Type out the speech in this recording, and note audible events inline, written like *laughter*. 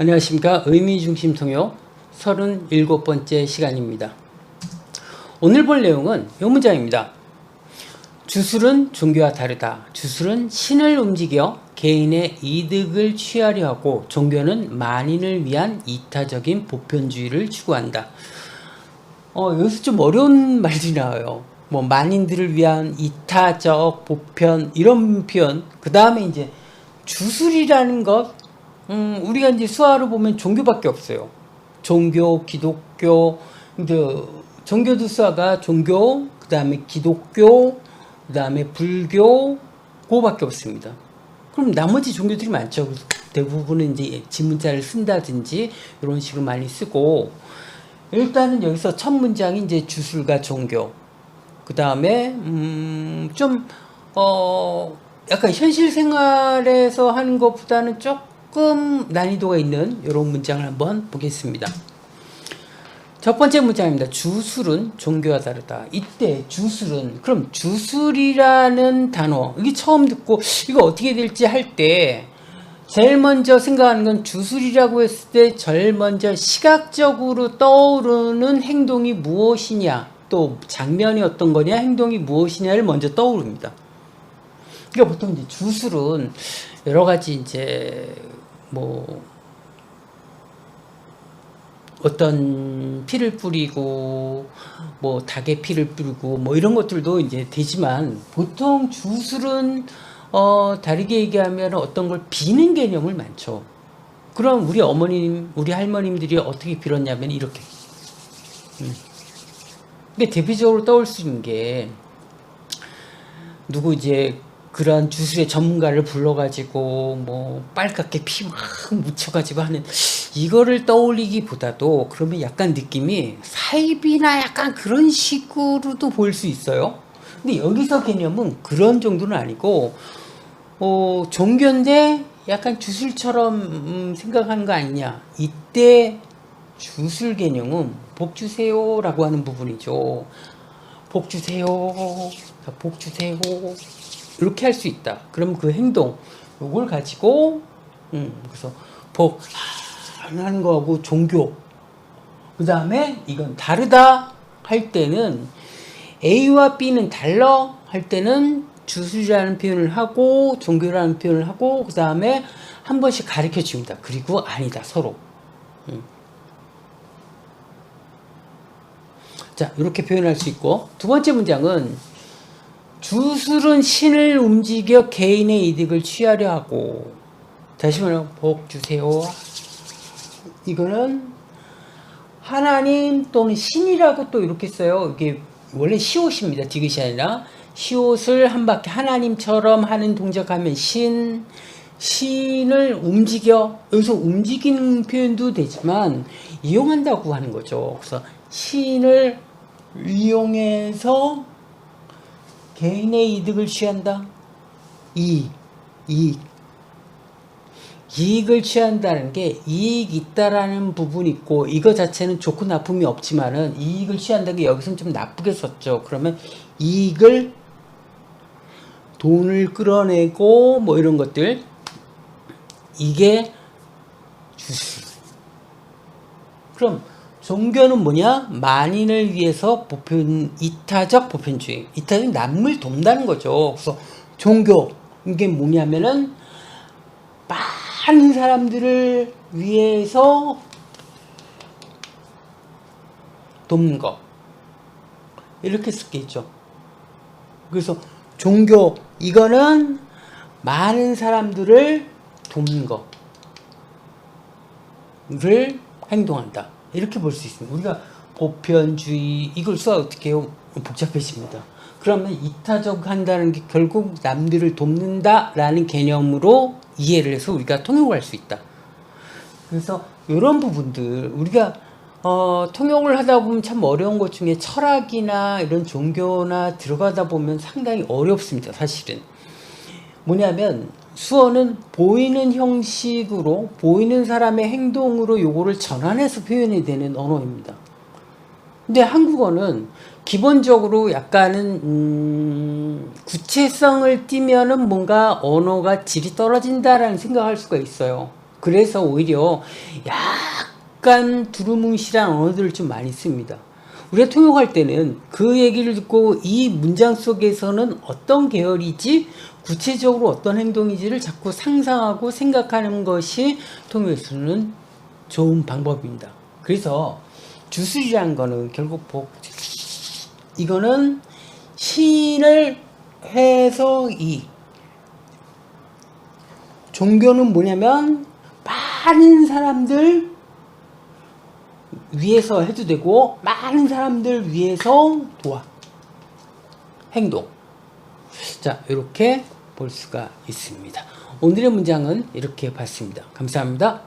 안녕하십니까. 의미중심 통역 37번째 시간입니다. 오늘 볼 내용은 이 문장입니다. 주술은 종교와 다르다. 주술은 신을 움직여 개인의 이득을 취하려 하고 종교는 만인을 위한 이타적인 보편주의를 추구한다. 어, 여기서 좀 어려운 *laughs* 말들이 나와요. 뭐 만인들을 위한 이타적 보편 이런 표현. 그 다음에 이제 주술이라는 것, 음, 우리가 이제 수화로 보면 종교밖에 없어요. 종교, 기독교, 근데 종교도 수화가 종교, 그 다음에 기독교, 그 다음에 불교, 그거밖에 없습니다. 그럼 나머지 종교들이 많죠. 대부분은 이제 지문자를 쓴다든지 이런 식으로 많이 쓰고 일단은 여기서 첫 문장이 이제 주술과 종교. 그 다음에 음좀 어 약간 현실 생활에서 하는 것보다는 조금 난이도가 있는 이런 문장을 한번 보겠습니다. 첫 번째 문장입니다. 주술은 종교와 다르다. 이때 주술은 그럼 주술이라는 단어 이게 처음 듣고 이거 어떻게 될지 할 때 제일 먼저 생각하는 건 주술이라고 했을 때 제일 먼저 시각적으로 떠오르는 행동이 무엇이냐 또 장면이 어떤 거냐 행동이 무엇이냐를 먼저 떠오릅니다. 그러니까 보통 이제 주술은 여러 가지 이제 뭐 어떤 피를 뿌리고 뭐 닭의 피를 뿌리고 뭐 이런 것들도 이제 되지만 보통 주술은 어 다르게 얘기하면 어떤 걸 비는 개념을 많죠. 그럼 우리 어머님, 우리 할머님들이 어떻게 빌었냐면 이렇게. 음. 근데 대표적으로 떠올 수 있는 게 누구 이제 그런 주술의 전문가를 불러가지고 뭐 빨갛게 피 막 묻혀가지고 하는 이거를 떠올리기보다도 그러면 약간 느낌이 사입이나 약간 그런 식으로도 보일 수 있어요. 근데 여기서 개념은 그런 정도는 아니고 어, 종교인데 약간 주술처럼 음, 생각하는 거 아니냐. 이때 주술 개념은 복 주세요라고 하는 부분이죠. 복 주세요. 자, 복 주세요. 이렇게 할 수 있다. 그럼 그 행동, 요걸 가지고, 음, 그래서 복 하는 거하고 종교. 그 다음에 이건 다르다 할 때는 A와 B는 달러 할 때는 주술이라는 표현을 하고 종교라는 표현을 하고 그 다음에 한 번씩 가르쳐 줍니다. 그리고 아니다 서로. 음. 자 이렇게 표현할 수 있고 두 번째 문장은 주술은 신을 움직여 개인의 이득을 취하려 하고 다시 말하면 복 주세요. 이거는 하나님 또는 신이라고 또 이렇게 써요. 이게 원래 시옷입니다. 디귿이 아니라 시옷을 한 바퀴 하나님처럼 하는 동작하면 신 신을 움직여 여기서 움직이는 표현도 되지만 이용한다고 하는 거죠. 그래서 신을 이용해서 개인의 이득을 취한다. 이익, 이익. 이익을 취한다는 게 이익 있다라는 부분이 있고 이거 자체는 좋고 나쁨이 없지만은 이익을 취한다는 게 여기서는 좀 나쁘게 썼죠. 그러면 이익을 돈을 끌어내고 뭐 이런 것들 이게 주술. 그럼 종교는 뭐냐? 만인을 위해서 보편 이타적 보편주의. 이타적 남을 돕는다는 거죠. 그래서 종교 이게 뭐냐면은 많은 사람들을 위해서 돕는 거. 이렇게 쓰겠죠. 그래서 종교 이거는 많은 사람들을 돕는 거를 행동한다. 이렇게 볼 수 있습니다. 우리가 보편주의 이걸 수화 어떻게 해요? 복잡해집니다. 그러면 이타적 한다는 게 결국 남들을 돕는다라는 개념으로 이해를 해서 우리가 통용할 수 있다. 그래서 이런 부분들 우리가 어, 통용을 하다 보면 참 어려운 것 중에 철학이나 이런 종교나 들어가다 보면 상당히 어렵습니다. 사실은 뭐냐면 수어는 보이는 형식으로 보이는 사람의 행동으로 요거를 전환해서 표현이 되는 언어입니다. 근데 한국어는 기본적으로 약간은 음, 구체성을 띠면은 뭔가 언어가 질이 떨어진다라는 생각할 수가 있어요. 그래서 오히려 약간 두루뭉실한 언어들을 좀 많이 씁니다. 우리가 통역할 때는 그 얘기를 듣고 이 문장 속에서는 어떤 계열이지 구체적으로 어떤 행동이지를 자꾸 상상하고 생각하는 것이 통역에서는 좋은 방법입니다. 그래서 주술이라는 거는 결국 복 이거는 신을 해서 이 종교는 뭐냐면 많은 사람들 위해서 해도 되고 많은 사람들 위해서 도와. 행동. 자 이렇게 볼 수가 있습니다. 오늘의 문장은 이렇게 봤습니다. 감사합니다